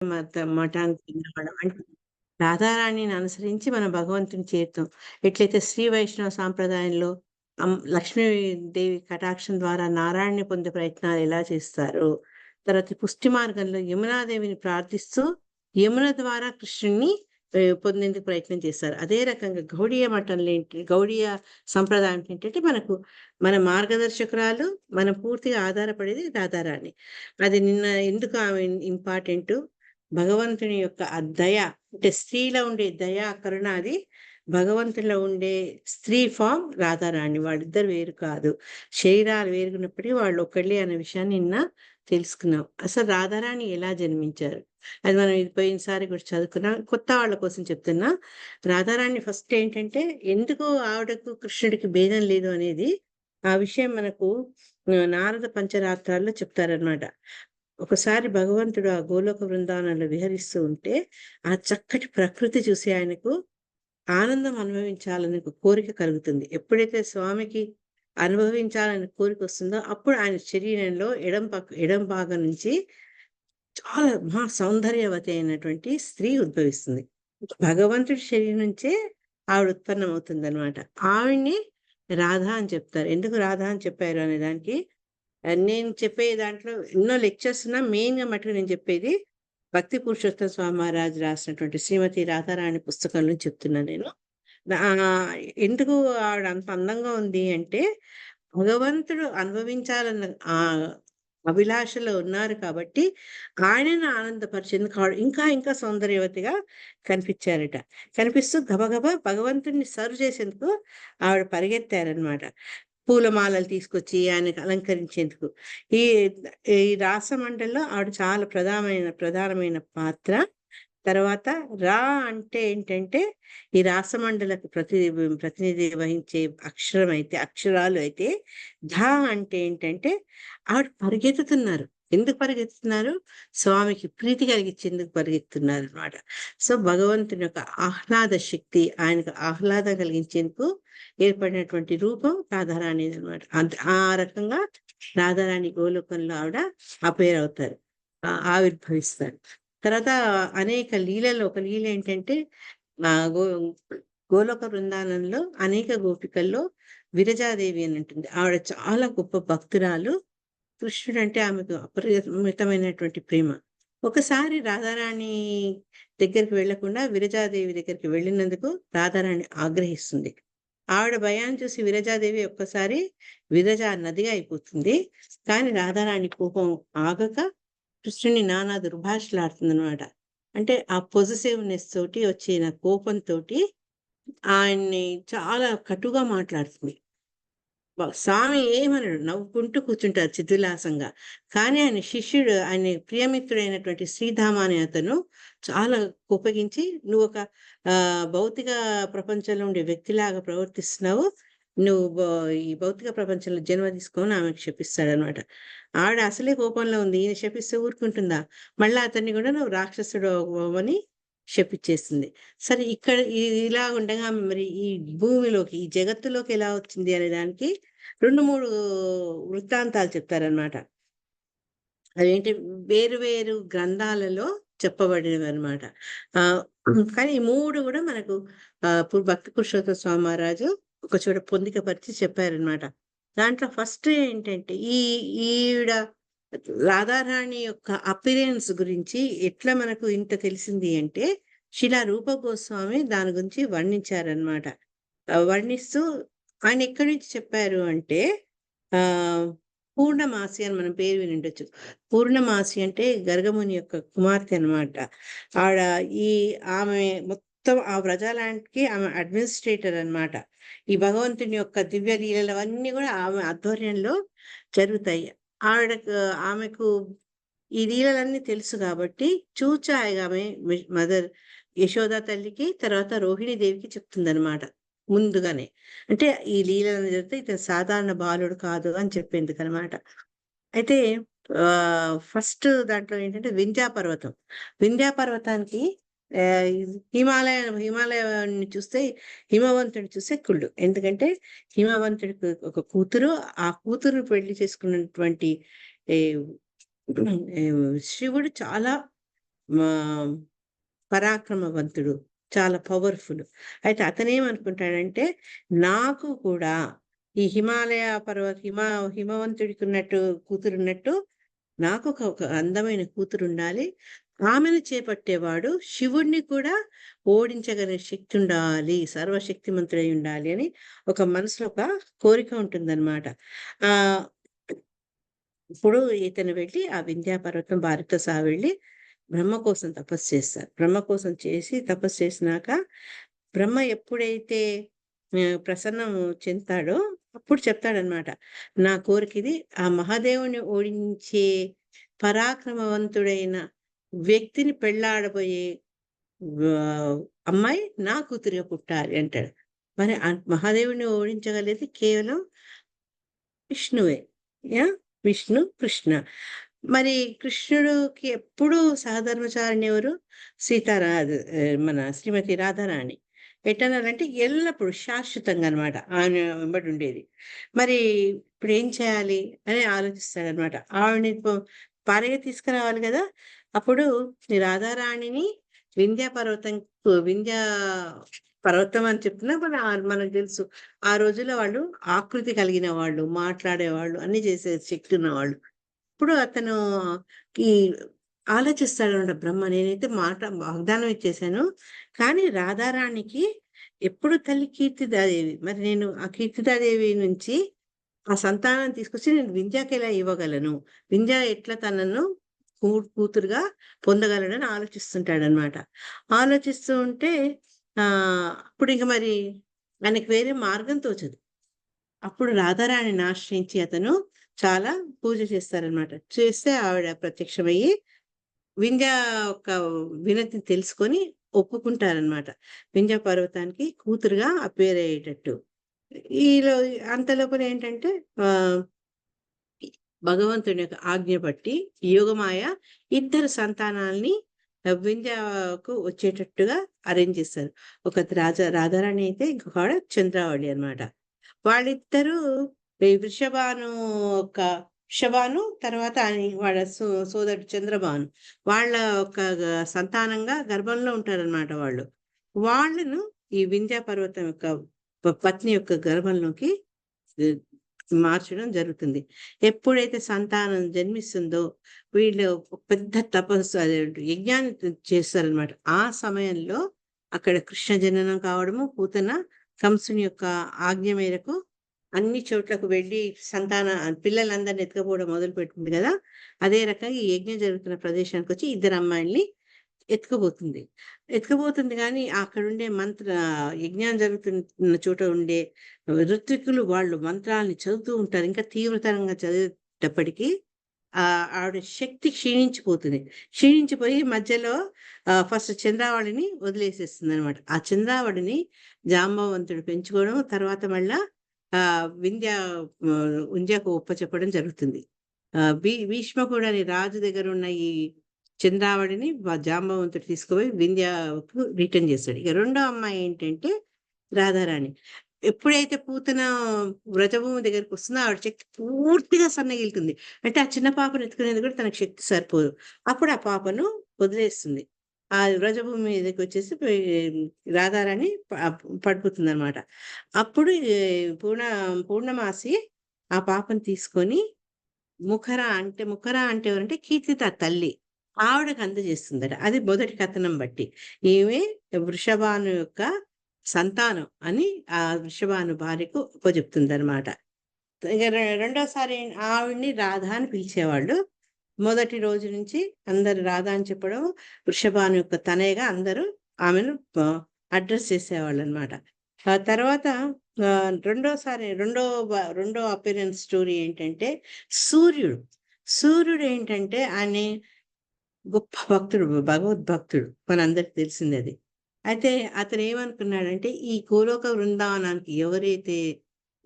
మఠానికి చెందినవాళ్ళం. అంటే రాధారాణిని అనుసరించి మనం భగవంతుని చేరుతాం. ఎట్లయితే శ్రీ వైష్ణవ సాంప్రదాయంలో లక్ష్మీదేవి కటాక్షం ద్వారా నారాయణని పొందే ప్రయత్నాలు ఎలా చేస్తారు తర్వాత పుష్టి మార్గంలో యమునాదేవిని ప్రార్థిస్తూ యమున ద్వారా కృష్ణుణ్ణి పొందేందుకు ప్రయత్నం చేస్తారు. అదే రకంగా గౌడీయ మఠంలో ఏంటి గౌడీయ సంప్రదాయం ఏంటంటే మనకు మన మార్గదర్శకురాలు మనం పూర్తిగా ఆధారపడేది రాధారాణి. అది నిన్న ఎందుకు ఆమె ఇంపార్టెంట్ భగవంతుని యొక్క ఆ దయ అంటే స్త్రీలో ఉండే దయ, కరుణ అది భగవంతునిలో ఉండే స్త్రీ ఫామ్ రాధారాణి. వాళ్ళిద్దరు వేరు కాదు. శరీరాలు వేరుగున్నప్పటికీ వాళ్ళు ఒకళ్ళే అనే విషయాన్ని నిన్న తెలుసుకున్నాం. అసలు రాధారాణి ఎలా జన్మించారు? అది మనం ఇది పోయినసారి కూడా చదువుకున్నాం. కొత్త వాళ్ళ కోసం చెప్తున్నా. రాధారాణి ఫస్ట్ ఏంటంటే ఎందుకు ఆవిడకు కృష్ణుడికి భేదం లేదు అనేది ఆ విషయం మనకు నారద పంచరాత్రాల్లో చెప్తారనమాట. ఒకసారి భగవంతుడు ఆ గోలోక బృందావనంలో విహరిస్తూ ఉంటే, ఆ చక్కటి ప్రకృతి చూసి ఆయనకు ఆనందం అనుభవించాలని ఒక కోరిక కలుగుతుంది. ఎప్పుడైతే స్వామికి అనుభవించాలనే కోరిక వస్తుందో, అప్పుడు ఆయన శరీరంలో ఎడం పక్క ఎడం భాగం నుంచి చాలా మహా సౌందర్యవతి అయినటువంటి స్త్రీ ఉద్భవిస్తుంది. భగవంతుడి శరీరం నుంచే ఆవిడ ఉత్పన్నం అవుతుంది అనమాట ఆవిడ్ని రాధ అని చెప్తారు. ఎందుకు రాధ అని చెప్పారు అనే దానికి నేను చెప్పే దాంట్లో ఎన్నో లెక్చర్స్ ఉన్నా మెయిన్‌గా మటుకు నేను చెప్పేది భక్తి పురుషోత్తమ స్వామి రాసినటువంటి శ్రీమతి రాధారాణి పుస్తకంలో చెప్తున్నా నేను. ఎందుకు ఆవిడ అంత అందంగా ఉంది అంటే, భగవంతుడు అనుభవించాలన్న ఆ అభిలాషలో ఉన్నారు కాబట్టి, ఆయనను ఆనందపరిచేందుకు ఆవిడ ఇంకా ఇంకా సౌందర్యవతిగా కనిపించారట. కనిపిస్తూ గబగబా భగవంతుడిని సర్వ్ చేసేందుకు ఆవిడ పరిగెత్తారనమాట. పూలమాలలు తీసుకొచ్చి ఆయనకు అలంకరించేందుకు. ఈ ఈ రాసమండలిలో ఆవిడ చాలా ప్రధానమైన ప్రధానమైన పాత్ర. తర్వాత రా అంటే ఏంటంటే, ఈ రాసమండలకు ప్రతి ప్రతినిధి వహించే అక్షరం అయితే అక్షరాలు అయితే, ధ అంటే ఏంటంటే, ఆవిడ పరిగెత్తుతున్నారు. ఎందుకు పరిగెత్తుతున్నారు? స్వామికి ప్రీతి కలిగించేందుకు పరిగెత్తున్నారు అనమాట సో, భగవంతుని యొక్క ఆహ్లాద శక్తి, ఆయనకు ఆహ్లాదం కలిగించేందుకు ఏర్పడినటువంటి రూపం రాధారాణి అనమాట ఆ రకంగా రాధారాణి గోలోకంలో ఆవిడ అపేరవుతారు అవుతారు. ఆవిర్భవిస్తారు. తర్వాత అనేక లీలల్లో ఒక లీల ఏంటంటే, గో గోలోక బృందానంలో అనేక గోపికల్లో విరజాదేవి అని ఉంటుంది. ఆవిడ చాలా గొప్ప భక్తురాలు. కృష్ణుడంటే ఆమెకు అపరిమితమైనటువంటి ప్రేమ. ఒకసారి రాధారాణి దగ్గరికి వెళ్ళకుండా విరజాదేవి దగ్గరికి వెళ్ళినందుకు రాధారాణి ఆగ్రహిస్తుంది. ఆవిడ భయాన్ని చూసి విరజాదేవి ఒక్కసారి విరజా నదిగా అయిపోతుంది. కానీ రాధారాణి కోపం ఆగక కృష్ణుడిని నానా దుర్భాషలాడుతుంది అనమాట అంటే ఆ పొజిటివ్నెస్ తోటి వచ్చిన కోపంతో ఆయన్ని చాలా కటుగా మాట్లాడుతుంది. స్వామి ఏమనడు. నవ్వుకుంటూ కూర్చుంటారు చిద్విలాసంగా. కానీ ఆయన శిష్యుడు ఆయన ప్రియమిత్రుడైనటువంటి శ్రీధామ అనే అతను చాలా ఉపయోగించి నువ్వు ఒక భౌతిక ప్రపంచంలో ఉండే వ్యక్తిలాగా ప్రవర్తిస్తున్నావు. నువ్వు ఈ భౌతిక ప్రపంచంలో జన్మ తీసుకొని ఆమెకు ఆమెకు శపిస్తాడనమాట. ఆవిడ అసలే కోపంలో ఉంది. ఈయన శపిస్తే ఊరుకుంటుందా? మళ్ళీ అతన్ని కూడా నువ్వు రాక్షసుడు అని శపిచ్చేస్తుంది. సరే ఇక్కడ ఇలా ఉండగా మరి ఈ భూమిలోకి, ఈ జగత్తులోకి ఎలా వచ్చింది అనే దానికి 2, 3 వృత్తాంతాలు చెప్తారనమాట. అదేంటి వేరు వేరు గ్రంథాలలో చెప్పబడినవనమాట. ఆ కానీ ఈ మూడు కూడా మనకు భక్తి పురుషోత్తమ స్వామి మహారాజు ఒక చోట పొందికపరిచి చెప్పారనమాట. దాంట్లో ఫస్ట్ ఏంటంటే ఈ ఈవిడ రాధారాణి యొక్క అపియరెన్స్ గురించి ఎట్లా మనకు ఇంత తెలిసింది అంటే, శిలా రూప గోస్వామి దాని గురించి వర్ణించారనమాట. వర్ణిస్తూ ఆయన ఎక్కడి నుంచి చెప్పారు అంటే ఆ పూర్ణమాసి అని మనం పేరు వినుండొచ్చు. పూర్ణమాసి అంటే గర్గముని యొక్క కుమార్తె అనమాట. ఆడ ఈ ఆమె మొత్తం ఆ ప్రజాలాంటికి ఆమె అడ్మినిస్ట్రేటర్ అనమాట. ఈ భగవంతుని యొక్క దివ్య లీలలు అవన్నీ కూడా ఆమె ఆధ్వర్యంలో జరుగుతాయి. ఆవిడ ఆమెకు ఈ లీలలన్నీ తెలుసు కాబట్టి చూచాయిగా ఆమె మదర్ యశోద తల్లికి, తర్వాత రోహిణీ దేవికి చెప్తుందనమాట ముందుగానే. అంటే ఈ లీలలను జరిగితే ఇతను సాధారణ బాలుడు కాదు అని చెప్పేందుకనమాట. అయితే ఫస్ట్ దాంట్లో ఏంటంటే వింధ్యాపర్వతం పర్వతం. వింధ్యా పర్వతానికి హిమాలయ హిమాలయాన్ని చూస్తే హిమవంతుడిని చూస్తే కుళ్ళు. ఎందుకంటే హిమవంతుడికి ఒక కూతురు, ఆ కూతురుని పెళ్ళి చేసుకున్నటువంటి శివుడు చాలా పరాక్రమవంతుడు. చాలా పవర్‌ఫుల్. అయితే అతనేమనుకుంటాడంటే, నాకు కూడా ఈ హిమాలయ పర్వత హిమ కూతురు కూతురున్నట్టు నాకు ఒక అందమైన కూతురుండాలి. ఆమెను చేపట్టేవాడు శివుడిని కూడా ఓడించగలిగే శక్తి ఉండాలి. సర్వశక్తిమంతుడై ఉండాలి అని ఒక మనసులో ఒక కోరిక ఉంటుందన్నమాట. ఆ ఇప్పుడు ఇతను వెళ్ళి ఆ వింధ్యాపర్వతం భార్యతో సహా వెళ్ళి బ్రహ్మ కోసం తపస్సు చేస్తారు. బ్రహ్మ కోసం చేసి తపస్సు చేసినాక బ్రహ్మ ఎప్పుడైతే ప్రసన్నం చెందుతాడో అప్పుడు చెప్తాడన్నమాట. నా కోరికిది ఆ మహాదేవుని ఓడించే పరాక్రమవంతుడైన వ్యక్తిని పెళ్ళాడబోయే అమ్మాయి నా కూతురుగా పుట్టాలి అంటాడు. మరి ఆ మహాదేవుడిని ఓడించగలిగేది కేవలం విష్ణువే. యా విష్ణు, కృష్ణ. మరి కృష్ణుడుకి ఎప్పుడు సహధర్మచారిణి ఎవరు? సీతారా మన శ్రీమతి రాధారాణి. ఎటనాలంటే ఎల్లప్పుడూ శాశ్వతంగా అన్నమాట. ఆమె వెంబడి ఉండేది. మరి ఇప్పుడు ఏం చేయాలి అని ఆలోచిస్తాడనమాట ఆవిడని పారగా తీసుకురావాలి కదా అప్పుడు రాధారాణిని వింధ్యా పర్వతం వింధ్యా పర్వతం అని చెప్తున్నా మన మనకు తెలుసు. ఆ రోజుల్లో వాళ్ళు ఆకృతి కలిగిన వాళ్ళు, మాట్లాడేవాళ్ళు, అన్ని చేసే శక్తి ఉన్నవాళ్ళు. ఇప్పుడు అతను ఈ ఆలోచిస్తాడన్నమాట బ్రహ్మ. నేనైతే మాట వాగ్దానం ఇచ్చేసాను. కానీ రాధారాణికి ఎప్పుడు తల్లి కీర్తిదాదేవి. మరి నేను ఆ కీర్తిదాదేవి నుంచి ఆ సంతానం తీసుకొచ్చి నేను వింధ్యాకెలా ఇవ్వగలను? వింధ్య ఎట్లా తనను కూతురుగా పొందగలడని ఆలోచిస్తుంటాడన్నమాట. ఆలోచిస్తూ ఉంటే అప్పుడు అప్పుడింక మరి ఆయనకు వేరే మార్గం తోచదు. అప్పుడు రాధారాణిని ఆశ్రయించి అతను చాలా పూజ చేస్తారన్నమాట. చేస్తే ఆవిడ ప్రత్యక్షమయ్యి వింజ ఒక వినతిని తెలుసుకొని ఒప్పుకుంటారనమాట వింజ పర్వతానికి కూతురుగా అపేరయ్యేటట్టు ఈలో ఈలో అంతలోపల ఏంటంటే భగవంతుని యొక్క ఆజ్ఞ బట్టి యోగమాయ ఇద్దరు సంతానాల్ని వింజకు వచ్చేటట్టుగా అరేంజ్ చేస్తారు. ఒక రాజా రాధారాణి అయితే ఇంకొకావిడ చంద్రావళి అన్నమాట. వాళ్ళిద్దరూ వృషభాను ఒక వృషభాను తర్వాత వాళ్ళ సో సోదరుడు చంద్రబాను వాళ్ళ ఒక సంతానంగా గర్భంలో ఉంటారన్నమాట వాళ్ళు. వాళ్ళను ఈ వింధ్యా పర్వతం యొక్క పత్ని యొక్క గర్భంలోకి మార్చడం జరుగుతుంది. ఎప్పుడైతే సంతానం జన్మిస్తుందో వీళ్ళు పెద్ద తపస్సు యజ్ఞాన్ని చేస్తారన్నమాట. ఆ సమయంలో అక్కడ కృష్ణ జననం కావడము, పూతన కంసుని యొక్క ఆజ్ఞ మేరకు అన్ని చోట్లకు వెళ్ళి సంతాన పిల్లలందరిని ఎత్తుకుపోవడం మొదలుపెట్టింది కదా అదే రకంగా ఈ యజ్ఞం జరుగుతున్న ప్రదేశానికి వచ్చి ఇద్దరు అమ్మాయిల్ని ఎత్తుకుపోతుంది. ఎత్తుకుపోతుంది గానీ అక్కడుండే మంత్ర యజ్ఞం జరుగుతున్న చోట ఉండే ఋత్వికులు వాళ్ళు మంత్రాల్ని చదువుతూ ఉంటారు. ఇంకా తీవ్రతరంగా చదివేటప్పటికీ ఆ ఆవిడ శక్తి క్షీణించిపోతుంది. క్షీణించిపోయి మధ్యలో ఫస్ట్ చంద్రావళిని వదిలేసేస్తుందన్నమాట. ఆ చంద్రావళిని జాంబవంతుడు పెంచుకోవడం తర్వాత మళ్ళా ఆ వింధ్య ఉంజకు ఉప్ప చెప్పడం జరుగుతుంది. ఆ భీ భీష్మకుడని రాజు దగ్గర ఉన్న ఈ చంద్రావడిని జాంబవంతుడు తీసుకుపోయి వింధ్యకు రిటర్న్ చేస్తాడు. ఇక రెండో అమ్మాయి ఏంటంటే రాధారాణి. ఎప్పుడైతే పూతన వ్రజభూమి దగ్గరికొస్తుందో ఆవిడ శక్తి పూర్తిగా సన్నగిల్లుతుంది. అంటే ఆ చిన్న పాపను ఎత్తుకునేది కూడా తనకు శక్తి సరిపోదు. అప్పుడు ఆ పాపను వదిలేస్తుంది. ఆ వ్రజభూమి మీదకొచ్చేసి పోయి రాధారాణి ప పడిపోతుందన్నమాట. అప్పుడు ఈ పూర్ణ పూర్ణమాసి ఆ పాపను తీసుకొని ముఖర అంటే ముఖర అంటే ఎవరంటే కీర్తిత తల్లి. ఆవిడకి అందజేస్తుందట. అది మొదటి కథనం బట్టి. ఈమె వృషభాను యొక్క సంతానం అని ఆ వృషభాను భార్యకు ఉపజెప్తుంది ఇక రెండోసారి ఆవిడ్ని రాధ అని పిలిచేవాళ్ళు. మొదటి రోజు నుంచి అందరూ రాధా అని చెప్పడం, వృషభాను యొక్క తనయగా అందరూ ఆమెను అడ్రస్ చేసేవాళ్ళు అనమాట ఆ తర్వాత రెండోసారి రెండో రెండో అపీరెన్స్ స్టోరీ ఏంటంటే సూర్యుడు. సూర్యుడు ఏంటంటే ఆయన గొప్ప భక్తుడు, భగవద్భక్తుడు. మనందరికి అది అయితే అతను ఏమనుకున్నాడంటే ఈ గోలోక బృందావనానికి ఎవరైతే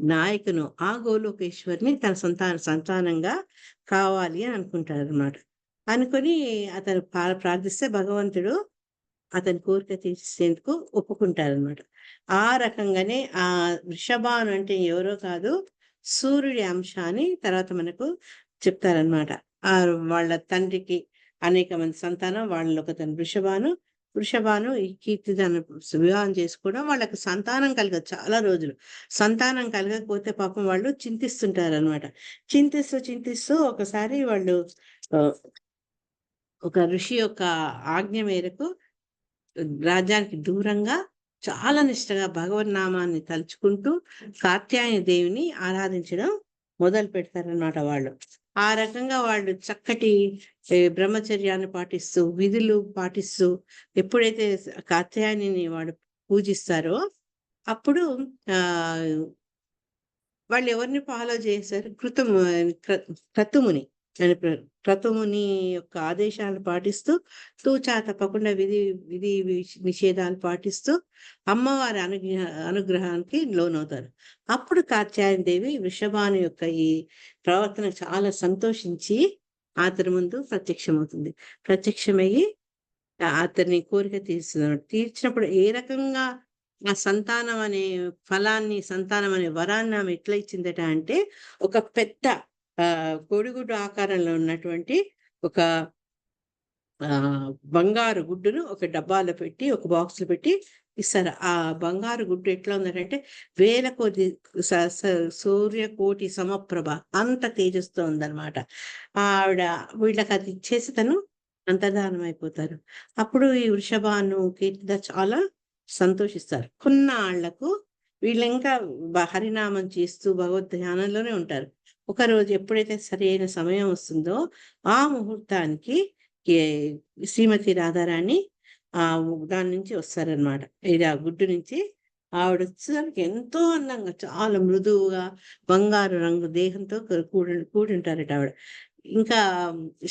నాయకును ఆ గోలోకేశ్వరిని తన సంతాన సంతానంగా కావాలి అని అనుకుంటాడన్నమాట. అనుకొని అతను పా ప్రార్థిస్తే భగవంతుడు అతని కోరిక తీర్చేందుకు ఒప్పుకుంటారన్నమాట. ఆ రకంగానే ఆ వృషభాను అంటే ఎవరో కాదు సూర్యుడి అంశాన్ని తర్వాత మనకు చెప్తారన్నమాట. ఆ వాళ్ళ తండ్రికి అనేక మంది సంతానం వాళ్ళలో తన వృషభాను వృషభాను ఈ కీర్తిదాన్ని వివాహం చేసుకోవడం వాళ్ళకి సంతానం కలగదు చాలా రోజులు. సంతానం కలగకపోతే పాపం వాళ్ళు చింతిస్తుంటారు అనమాట చింతిస్తూ చింతిస్తూ ఒకసారి వాళ్ళు ఒక ఋషి యొక్క ఆజ్ఞ మేరకు రాజ్యానికి దూరంగా చాలా నిష్టగా భగవన్నామాన్ని తలుచుకుంటూ కాత్యాయని దేవిని ఆరాధించడం మొదలు పెడతారనమాట వాళ్ళు. ఆ రకంగా వాళ్ళు చక్కటి బ్రహ్మచర్యాన్ని పాటిస్తూ విధులు పాటిస్తూ ఎప్పుడైతే కాత్యాయని వాడు పూజిస్తారో అప్పుడు ఆ వాళ్ళు ఎవరిని ఫాలో చేశారు? కృతము క్రతుముని అని క్రతుముని యొక్క ఆదేశాలను పాటిస్తూ తూచా తప్పకుండా విధి విధి నిషేధాలు పాటిస్తూ అమ్మవారి అనుగ్రహ అనుగ్రహానికి లోనవుతారు. అప్పుడు కాత్యాయన దేవి వృషభాను యొక్క ఈ ప్రవర్తన చాలా సంతోషించి అతని ముందు ప్రత్యక్షమవుతుంది. ప్రత్యక్షమయ్యి అతని కోరిక తీర్చున్నాడు తీర్చినప్పుడు ఏ రకంగా ఆ సంతానం అనే ఫలాన్ని సంతానం అనే వరాన్ని ఆమె ఎట్లా ఇచ్చిందట అంటే ఒక పెద్ద కోడిగుడ్డు ఆకారంలో ఉన్నటువంటి ఒక ఆ బంగారు గుడ్డును ఒక డబ్బాలో పెట్టి ఒక బాక్స్లో పెట్టి ఇస్తారు. ఆ బంగారు గుడ్డు ఎట్లా ఉందంటే వేల కోటి స సూర్యకోటి సమప్రభ అంత తేజస్తో ఉందన్నమాట. ఆవిడ వీళ్ళకి అది ఇచ్చేసి తను అంతర్ధానం అయిపోతారు. అప్పుడు ఈ వృషభాను కీర్తిద చాలా సంతోషిస్తారు. కొన్నాళ్ళకు వీళ్ళు ఇంకా హరినామం చేస్తూ భగవద్ ధ్యానంలోనే ఉంటారు. ఒకరోజు ఎప్పుడైతే సరైన సమయం వస్తుందో ఆ ముహూర్తానికి శ్రీమతి రాధారాణి ఆ దాని నుంచి వస్తారనమాట ఇది ఆ గుడ్డు నుంచి ఆవిడ వచ్చేసరికి ఎంతో అందంగా చాలా మృదువుగా బంగారు రంగు దేహంతో కూడి కూడి ఉంటారట ఆవిడ. ఇంకా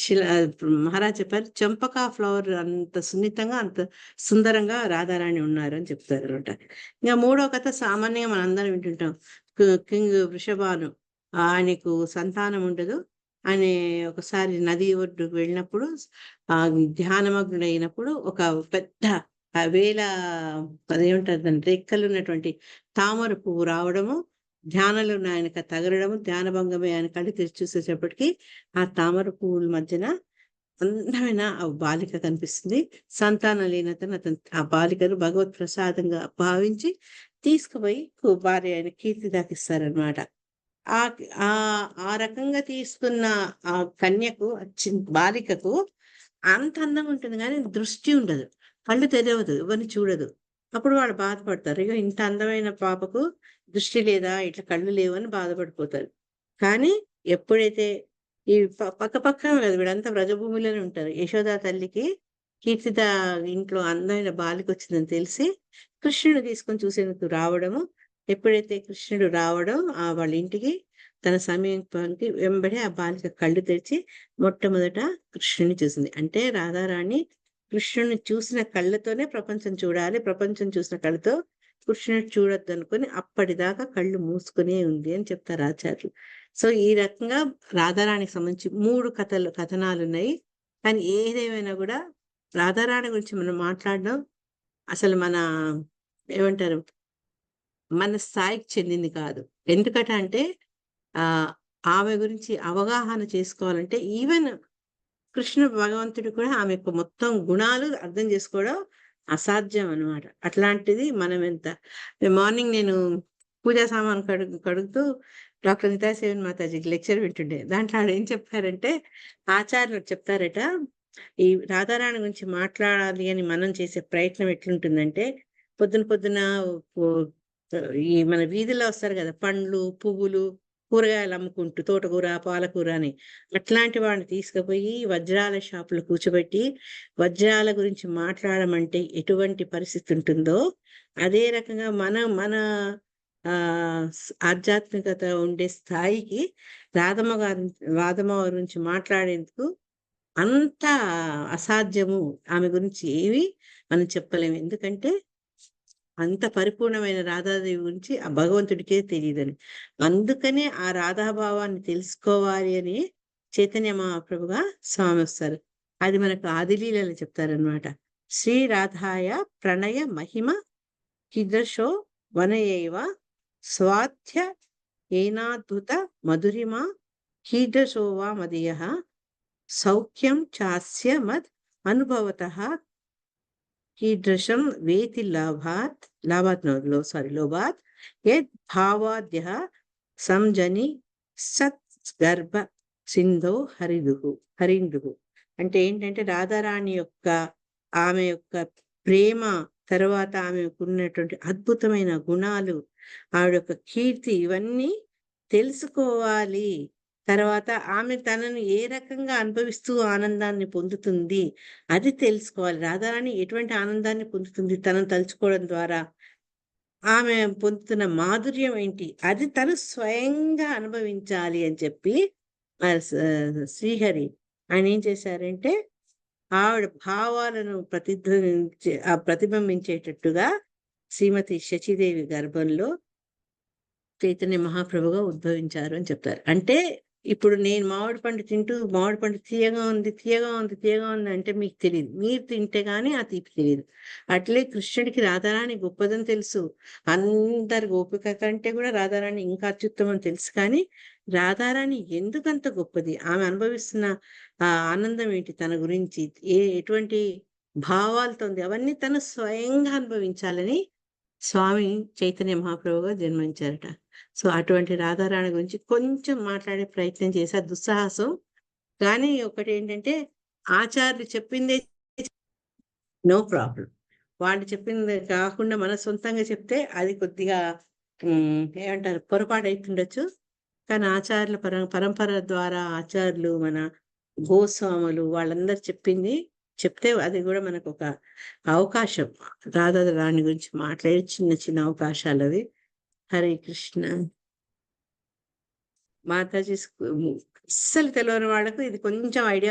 శిల మహారాజ్ చెప్పారు చంపకా ఫ్లవర్ అంత సున్నితంగా అంత సుందరంగా రాధారాణి ఉన్నారు అని చెప్తారు అనమాట ఇంకా మూడో కథ సామాన్యంగా మనందరం అందరం వింటుంటాం కింగ్ వృషభాను ఆయనకు సంతానం ఉండదు. ఆయన ఒకసారి నది ఒడ్డుకు వెళ్ళినప్పుడు ఆ ధ్యానమగ్నుడైనప్పుడు ఒక పెద్ద వేల అదేమంటారు దాని రెక్కలు ఉన్నటువంటి తామర పువ్వు రావడము ధ్యానంలో ఆయనకు తగలడము ధ్యానభంగమే ఆయన కళ్ళు తెరిచి చూసేటప్పటికి ఆ తామర పువ్వుల మధ్యన అందమైన ఆ బాలిక కనిపిస్తుంది. సంతానం లేనతను అతను ఆ బాలికను భగవత్ ప్రసాదంగా భావించి తీసుకుపోయి భార్య ఆయన కీర్తి దాకిస్తారనమాట ఆ ఆ ఆ రకంగా తీసుకున్న ఆ కన్యకు బాలికకు అంత అందంగా ఉంటుంది. కానీ దృష్టి ఉండదు. కళ్ళు తెరవదు ఎవరిని చూడదు. అప్పుడు వాళ్ళు బాధపడతారు. ఇక ఇంత అందమైన పాపకు దృష్టి లేదా? ఇట్లా కళ్ళు లేవని బాధపడిపోతారు. కానీ ఎప్పుడైతే ఈ పక్క పక్కన కదా వీడంతా వ్రజభూమిలోనే ఉంటారు. యశోదా తల్లికి కీర్తిద ఇంట్లో అందమైన బాలిక వచ్చిందని తెలిసి కృష్ణుని తీసుకొని చూసేందుకు రావడము ఎప్పుడైతే కృష్ణుడు రావడం ఆ వాళ్ళ ఇంటికి తన సమీపానికి వెంబడి ఆ బాలిక కళ్ళు తెరిచి మొట్టమొదట కృష్ణుని చూసింది. అంటే రాధారాణి కృష్ణుని చూసిన కళ్ళతోనే ప్రపంచం చూడాలి ప్రపంచం చూసిన కళ్ళతో కృష్ణుడు చూడొద్దు అనుకుని అప్పటిదాకా కళ్ళు మూసుకునే ఉంది అని చెప్తారు ఆచార్యులు. సో ఈ రకంగా రాధారాణికి సంబంధించి మూడు కథలు కథనాలు ఉన్నాయి కానీ ఏదేమైనా కూడా రాధారాణి గురించి మనం మాట్లాడడం అసలు మన ఏమంటారు మన స్థాయికి చెందింది కాదు. ఎందుకట అంటే ఆ ఆమె గురించి అవగాహన చేసుకోవాలంటే ఈవెన్ కృష్ణ భగవంతుడు కూడా ఆమె యొక్క మొత్తం గుణాలు అర్థం చేసుకోవడం అసాధ్యం అనమాట అట్లాంటిది మనం ఎంత మార్నింగ్ నేను పూజా సామాన్ కడుగు కడుగుతూ డాక్టర్ నితాసేవన్ మాతాజీకి లెక్చర్ వింటుండే. దాంట్లో ఆడ ఏం చెప్పారంటే ఆచార్యులు చెప్తారట ఈ రాధారాణి గురించి మాట్లాడాలి అని మనం చేసే ప్రయత్నం ఎట్లుంటుందంటే పొద్దున పొద్దున ఈ మన వీధిలో వస్తారు కదా పండ్లు పువ్వులు కూరగాయలు అమ్ముకుంటూ తోటకూర పాలకూర అని అట్లాంటి వాడిని తీసుకుపోయి వజ్రాల షాపులు కూర్చోబెట్టి వజ్రాల గురించి మాట్లాడమంటే ఎటువంటి పరిస్థితి ఉంటుందో అదే రకంగా మన మన ఆ ఆధ్యాత్మికత ఉండే స్థాయికి రాధమ్మ గారి రాధమ్మ గురించి మాట్లాడేందుకు అంత అసాధ్యము. ఆమె గురించి ఏమి మనం చెప్పలేము. ఎందుకంటే అంత పరిపూర్ణమైన రాధాదేవి గురించి ఆ భగవంతుడికే తెలియదని. అందుకనే ఆ రాధాభావాన్ని తెలుసుకోవాలి అని చైతన్య మహాప్రభుగా స్వామి వస్తారు. అది మనకు ఆదిలీలలో చెప్తారనమాట శ్రీ రాధాయ ప్రణయ మహిమ కిదశో వనయైవ స్వాధ్య ఏనాద్భుత మధురిమ కీదశోవా మదీయ సౌఖ్యం చాస్య మద్ అనుభవత కీదృశం వేతి లాభాత్ లాభాత్లో సారీ లోభాత్ యద్ భావాద్య సంజని సత్ గర్భ సింధో హరిదుహు హరిందుహు అంటే ఏంటంటే రాధారాణి యొక్క ఆమె యొక్క ప్రేమ తర్వాత ఆమెకు ఉన్నటువంటి అద్భుతమైన గుణాలు ఆవిడ యొక్క కీర్తి ఇవన్నీ తెలుసుకోవాలి. తర్వాత ఆమె తనను ఏ రకంగా అనుభవిస్తూ ఆనందాన్ని పొందుతుంది అది తెలుసుకోవాలి. రాధారాణి ఎటువంటి ఆనందాన్ని పొందుతుంది? తనను తలుచుకోవడం ద్వారా ఆమె పొందుతున్న మాధుర్యం ఏంటి? అది తను స్వయంగా అనుభవించాలి అని చెప్పి శ్రీహరి ఆయన ఏం చేశారంటే ఆవిడ భావాలను ప్రతిధ్వనించే ప్రతిబింబించేటట్టుగా శ్రీమతి శచీదేవి గర్భంలో చైతన్య మహాప్రభుగా ఉద్భవించారు అని చెప్తారు. అంటే ఇప్పుడు నేను మామిడి పండు తింటూ మామిడి పండు తీయగా ఉంది తీయగా ఉంది తీయగా ఉంది అంటే మీకు తెలియదు మీరు తింటే కానీ ఆ తీపి తెలియదు అట్లే కృష్ణుడికి రాధారాణి గొప్పదని తెలుసు. అందరి గోపిక కంటే కూడా రాధారాణి ఇంకా అత్యుత్తమని తెలుసు. కానీ రాధారాణి ఎందుకంత గొప్పది? ఆమె అనుభవిస్తున్న ఆ ఆనందం ఏంటి తన గురించి? ఏ ఎటువంటి భావాలతో ఉంది? అవన్నీ తను స్వయంగా అనుభవించాలని స్వామి చైతన్య మహాప్రభుగా జన్మించారట. సో అటువంటి రాధారాణి గురించి కొంచెం మాట్లాడే ప్రయత్నం చేశారు దుస్సాహసం. కానీ ఒకటి ఏంటంటే ఆచార్యులు చెప్పిందే నో ప్రాబ్లం. వాళ్ళు చెప్పింది కాకుండా మన సొంతంగా చెప్తే అది కొద్దిగా ఏమంటారు పొరపాటు అవుతుండొచ్చు కానీ ఆచార్యుల పర పరంపర ద్వారా ఆచార్యులు మన గోస్వాములు వాళ్ళందరూ చెప్పింది చెప్తే అది కూడా మనకు ఒక అవకాశం. రాధా రాణి గురించి మాట్లాడే చిన్న చిన్న అవకాశాలు అవి హరే కృష్ణ. మాతాజీ అస్సలు తెలియని వాళ్ళకు ఇది కొంచెం ఐడియా